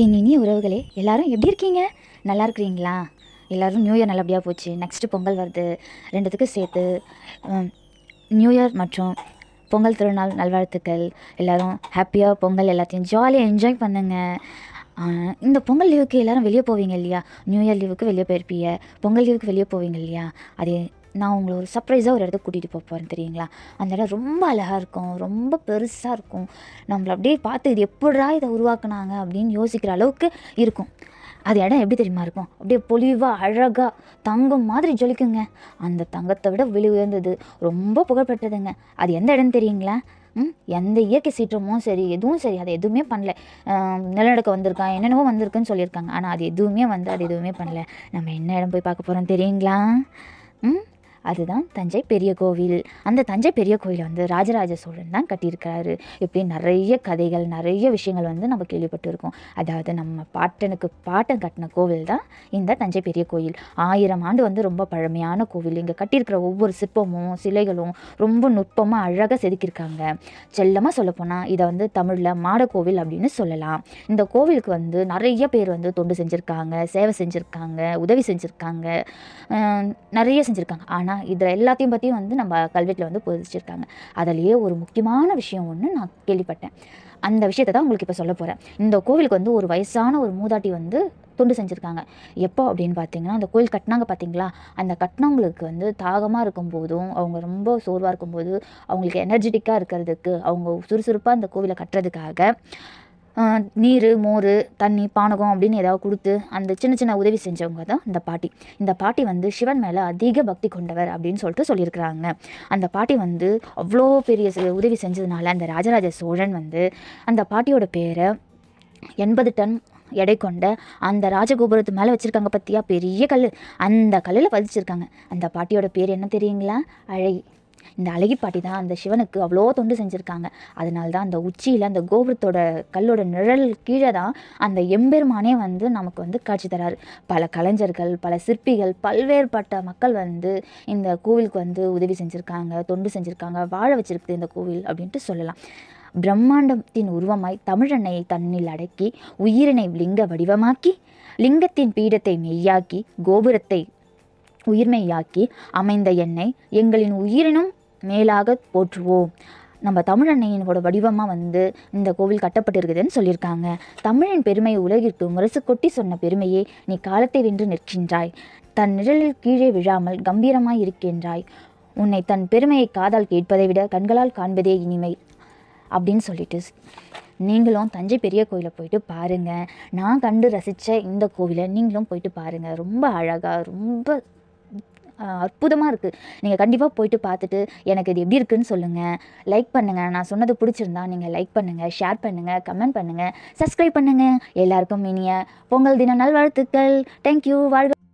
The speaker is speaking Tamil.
என் இனிய உறவுகளே எல்லாரும் எப்படி இருக்கீங்க? நல்லா இருக்கிறீங்களா? எல்லோரும் நியூ இயர் நல்லபடியாக போச்சு. நெக்ஸ்ட்டு பொங்கல் வருது. ரெண்டுத்துக்கும் சேர்த்து நியூ இயர் மற்றும் பொங்கல் திருநாள் நல்வாழ்த்துக்கள். எல்லோரும் ஹாப்பியாக பொங்கல் எல்லாத்தையும் ஜாலியாக என்ஜாய் பண்ணுங்க. இந்த பொங்கல் லீவுக்கு எல்லாரும் வெளியே போவீங்க இல்லையா? நியூ இயர் லீவுக்கு வெளியே போயிருப்பீங்க. பொங்கல் லீவுக்கு வெளியே போவீங்க இல்லையா? அது நான் உங்களை ஒரு சர்ப்ரைஸாக ஒரு இடத்துக்கு கூட்டிகிட்டு போக போகிறேன் தெரியுங்களா? அந்த இடம் ரொம்ப அழகாக இருக்கும் ரொம்ப பெருசாக இருக்கும். நம்மளை அப்படியே பார்த்து இது எப்படா இதை உருவாக்குனாங்க அப்படின்னு யோசிக்கிற அளவுக்கு இருக்கும். அது இடம் எப்படி தெரியுமா இருக்கும்? அப்படியே பொலிவாக அழகாக தங்கம் மாதிரி ஜொலிக்குங்க. அந்த தங்கத்தை விட விலை உயர்ந்தது ரொம்ப புகழ்பெற்றதுங்க. அது எந்த இடம் தெரியுங்களா? ம் எந்த இயற்கை சீற்றமும் சரி எதுவும் சரி அது எதுவுமே பண்ணல. நிலநடுக்கம் வந்திருக்கான் என்னென்னவோ வந்திருக்குன்னு சொல்லியிருக்காங்க. ஆனால் அது எதுவுமே வந்து அது எதுவுமே பண்ணல. நம்ம என்ன இடம் போய் பார்க்க போகிறோம் தெரியுங்களா? ம் அதுதான் தஞ்சை பெரிய கோவில். அந்த தஞ்சை பெரிய கோயிலை வந்து ராஜராஜ சோழன் தான் கட்டியிருக்கிறாரு. இப்படி நிறைய கதைகள் நிறைய விஷயங்கள் வந்து நம்ம கேள்விப்பட்டிருக்கோம். அதாவது நம்ம பாட்டனுக்கு பாட்டன் கட்டின கோவில் தான் இந்த தஞ்சை பெரிய கோயில் ஆயிரம் ஆண்டு வந்து ரொம்ப பழமையான கோவில். இங்கே கட்டியிருக்கிற ஒவ்வொரு சிற்பமும் சிலைகளும் ரொம்ப நுட்பமாக அழகாக செதுக்கியிருக்காங்க. செல்லமாக சொல்லப்போனால் இதை வந்து தமிழில் மாடக்கோவில் அப்படின்னு சொல்லலாம். இந்த கோவிலுக்கு வந்து நிறைய பேர் வந்து தொண்டு செஞ்சுருக்காங்க சேவை செஞ்சுருக்காங்க உதவி செஞ்சுருக்காங்க. நிறைய செஞ்சுருக்காங்க. ஆனால் இதில் எல்லாத்தையும் பற்றியும் வந்து நம்ம கல்வெட்டில் வந்து புதிச்சிருக்காங்க. அதிலேயே ஒரு முக்கியமான விஷயம் ஒன்று நான் கேள்விப்பட்டேன். அந்த விஷயத்தை தான் உங்களுக்கு இப்போ சொல்ல போகிறேன் இந்த கோவிலுக்கு வந்து ஒரு வயசான ஒரு மூதாட்டி வந்து தொண்டு செஞ்சுருக்காங்க. எப்போ அப்படின்னு பார்த்தீங்கன்னா அந்த கோயில் கட்டினாங்க பார்த்தீங்களா அந்த கட்டினவங்களுக்கு வந்து தாகமாக இருக்கும்போதும் அவங்க ரொம்ப சோர்வாக இருக்கும்போது அவங்களுக்கு எனர்ஜெட்டிக்காக இருக்கிறதுக்கு அவங்க சுறுசுறுப்பாக அந்த கோவிலை கட்டுறதுக்காக நீர் மோர் தண்ணி பானகம் அப்படின்னு ஏதாவது கொடுத்து அந்த சின்ன சின்ன உதவி செஞ்சவங்க தான் இந்த பாட்டி. இந்த பாட்டி வந்து சிவன் மேலே அதிக பக்தி கொண்டவர் அப்படின்னு சொல்லிட்டு சொல்லியிருக்கிறாங்க. அந்த பாட்டி வந்து அவ்வளோ பெரிய உதவி செஞ்சதுனால அந்த ராஜராஜ சோழன் வந்து அந்த பாட்டியோட பேரை எண்பது டன் எடை கொண்ட அந்த ராஜகோபுரத்து மேலே வச்சுருக்காங்க பற்றியா பெரிய கல் அந்த கல்லில் பதிச்சிருக்காங்க. அந்த பாட்டியோட பேர் என்ன தெரியுங்களா? அழை. இந்த அழகி பாட்டி தான் அந்த சிவனுக்கு அவ்வளோ தொண்டு செஞ்சுருக்காங்க. அதனால தான் அந்த உச்சியில் அந்த கோபுரத்தோட கல்லோட நிழல் கீழே தான் அந்த எம்பெருமானே வந்து நமக்கு வந்து காட்சி தராரு. பல கலைஞர்கள் பல சிற்பிகள் பல்வேறுபட்ட மக்கள் வந்து இந்த கோவிலுக்கு வந்து உதவி செஞ்சுருக்காங்க தொண்டு செஞ்சுருக்காங்க வாழ வச்சிருக்குது இந்த கோவில் அப்படின்ட்டு சொல்லலாம். பிரம்மாண்டத்தின் உருவமாய் தமிழனை தன்னில் அடக்கி உயிரினை லிங்க வடிவமாக்கி லிங்கத்தின் பீடத்தை மெய்யாக்கி கோபுரத்தை உயிர்மையாக்கி அமைந்த என்னை எங்களின் உயிரினும் மேலாக போற்றுவோம். நம்ம தமிழன்னையினோட வடிவமாக வந்து இந்த கோவில் கட்டப்பட்டிருக்குதுன்னு சொல்லியிருக்காங்க. தமிழின் பெருமையை உலகிற்கு முரசு கொட்டி சொன்ன பெருமையே நீ காலத்தை வென்று நிற்கின்றாய். தன் நிழலில் கீழே விழாமல் கம்பீரமாய் இருக்கின்றாய். உன்னை தன் பெருமையை காதால் கேட்பதை விட கண்களால் காண்பதே இனிமை அப்படின்னு சொல்லிட்டு நீங்களும் தஞ்சை பெரிய கோயிலை போயிட்டு பாருங்கள் நான் கண்டு ரசித்த இந்த கோவிலை நீங்களும் போயிட்டு பாருங்கள் ரொம்ப அழகாக ரொம்ப அற்புதமாக இருக்குது நீங்கள் கண்டிப்பாக போயிட்டு பார்த்துட்டு எனக்கு இது எப்படி இருக்குன்னு சொல்லுங்கள் லைக் பண்ணுங்கள் நான் சொன்னது பிடிச்சிருந்தா நீங்கள் லைக் பண்ணுங்கள் ஷேர் பண்ணுங்கள் கமெண்ட் பண்ணுங்கள் சப்ஸ்கிரைப் பண்ணுங்கள் எல்லாருக்கும் இனிய பொங்கல் தின நல்வாழ்த்துக்கள். தேங்க்யூ வாழ்க